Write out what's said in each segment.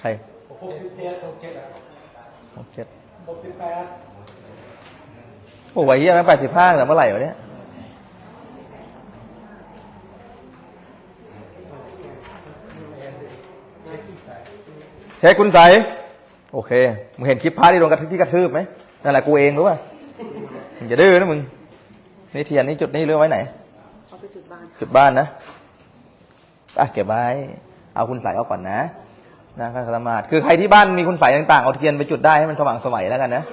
ใครหกสิบเจ็ดหกเจ็ดหกเจ็ดหกสิบแปดโอ้ยเฮียแม่งแปดสิบห้าแต่เมื่อไหร่วะเนี่ยเช็คคุณใสโอเค มึงเห็นคลิปพระที่โดนกระทืบที่กระทืบไหมนั่นแหละกูเองรู้ป่ะมึงจะดื้อนะมึง นี่เทียนนี่จุดนี่เรื่องไว้ไหนเอาไปจุดบ้าน จุดบ้านนะอะเก็บไว้ เอาคุณใส่เอาก่อนนะ นะการสมาธิคือใครที่บ้านมีคุณใส่ต่างๆเอาเทียนไปจุดได้ให้มันสว่างสวัยแล้วกันนะ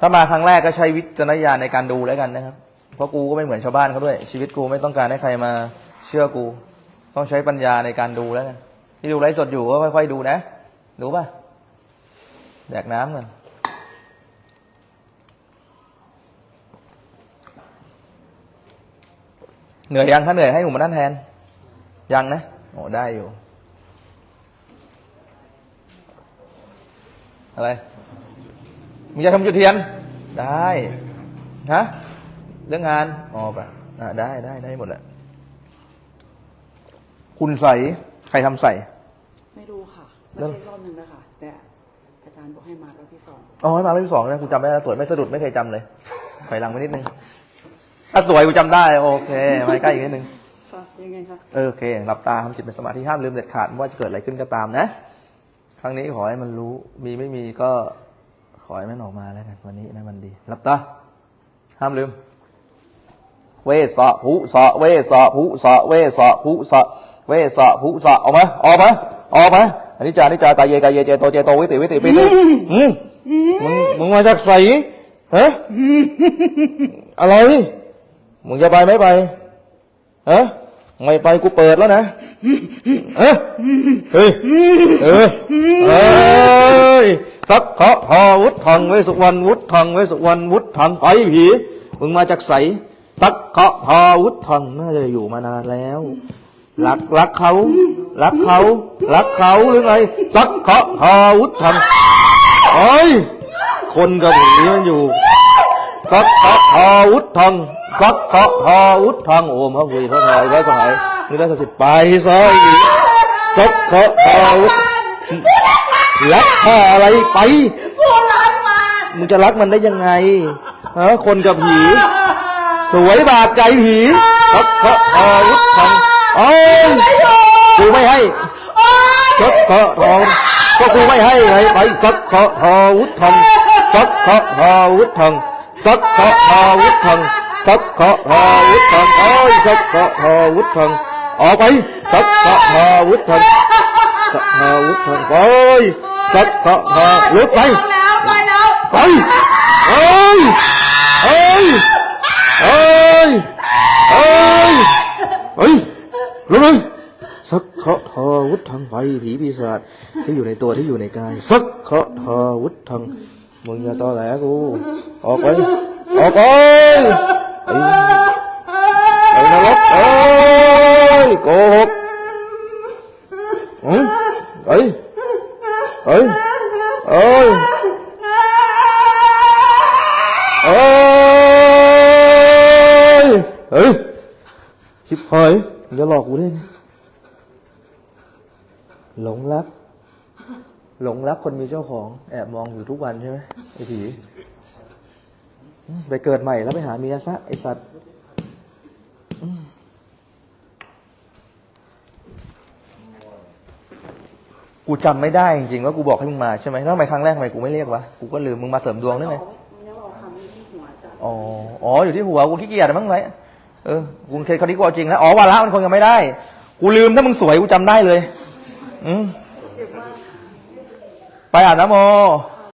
ถ้ามาครั้งแรกก็ใช้วิจารณญาณในการดูแล้วกันนะครับ เพราะกูก็ไม่เหมือนชาวบ้านเขาด้วย ชีวิตกูไม่ต้องการให้ใครมาเชื่อกู ต้องใช้ปัญญาในการดูแล้วกันที่ดูไลฟ์สดอยู่ก็ค่อยๆดูนะรู้ป่ะแดกน้ำกันเหนื่อยยังถ้าเหนื่อยให้หนูมานั่นแทนยังนะโอ้ได้อยู่ อะไรมึงจะทำจุดเทียน ได้ฮะเรื่องงานอ๋อปะอ่าได้ได้ได้หมดแหละคุณใส่ใครทำใส่ ไม่รู้ค่ะแล้มาวเช็ครอบหนึ่งแล้วค่ะแต่อาจารย์บอกให้มารอบที่สองอ๋อให้มาเล่มที่สองนะกูจำไม่ได้สวยไม่สะดุดไม่เคยจำเลยถอยหลังไปนิดนึงถ้าสวยกูจำได้ โอเคมาใกล้อีกนิดนึงค่ะยังไงคะเออโอเคหลับตาทำจิตเป็นสมาธิห้ามลืมเด็ดขาดไม่ว่าจะเกิดอะไรขึ้นก็ตามนะ ครั้งนี้ขอให้มันรู้ มีไม่มีก็ขอให้มันออกมาแล้วกัน วันนี้นะมันดีหลับตาห้ามลืม เวสะภุสะเวสะภุสะเวสะภุสะเวสะภุสะออกมาออกมาออกมาอันนี้จานิจาตาเยกาเยเจโตเจโตวิติวิติปิติอืมมึงมึงมาจากใสฮะอะไรมึงจะไปไม่ไปฮะ ไม่ไปกูเปิดแล้วนะฮะเฮ้ยเออเฮ้ยสักขะทอวุฒทังเวสุวรรณวุฒทังเวสุวรรณวุฒทังไปผีมึงมาจากใสสักขะทอวุฒทังน่าจะอยู่มานานแล้วรักรักเขารักเขารักเขาหรือไงสักขะทอวุฒทังเฮ้ยคนกับผีมันอยู่ สักขะทาวุฒทังสักขะทาวุฒทังโอมพระพุทธพระธรรมพระสงฆ์นี่ได้สิทธิ์ไปซะอีกสักขะทาวุฒรักข้าอะไรไปมึงจะรักมันได้ยังไงฮะคนกับผี สวยบาดใจผีสักขะทาวุฒทังเอ้ยกูไม่ให้สักขะทาก็กูไม่ให้ไงไปสักขะทาวุฒทังสักขะทาวุฒทัง สักขะทาวุธังสักขะทาวุธังโอ้ยสักขะทาวุธังออกไปสักขะทาวุธังสักขะทาวุธังโอ้ยสักขะทาลุกไปแล้วไปแล้วไปเอ้ยเอ้ยเอ้ยเอ้ยเฮ้ยลุกเลยสักขะทาวุธังไปผีปีศาจที่อยู่ในตัวที่อยู่ในกายสักขะทาวุธัง มึงอย่าตอแหลกูออกไปออกไปไอ้ไหกอืมเอ้ยเอ้ยเอ้ยเอ้ยเฮ้ยชิบหายมึงจะหลอกกูได้ไงหลงรักหลงรักคนมีเจ้าของ แอบมองอยู่ทุกวันใช่ไหมไอ้ผีอืมไปเกิดใหม่แล้วไปหาเมียซะไอ้สัตว์อืมกูจำไม่ได้จริงๆว่ากูบอกให้มึงมาใช่ไหมแล้วทำไมครั้งแรกทำไมกูไม่เรียกวะกูก็ลืมมึงมาเสริมดวงได้ไงยังบอกคำนี้ที่หัวอาจารย์อ๋ออ๋ออยู่ที่หัวกูขี้เกียจอะมั้งไรเออกูเคยคราวนี้กูเอาจริงแล้วอ๋อวาระมันคงยังไม่ได้ กูลืมถ้ามึงสวยกูจำได้เลย อืม เจ็บม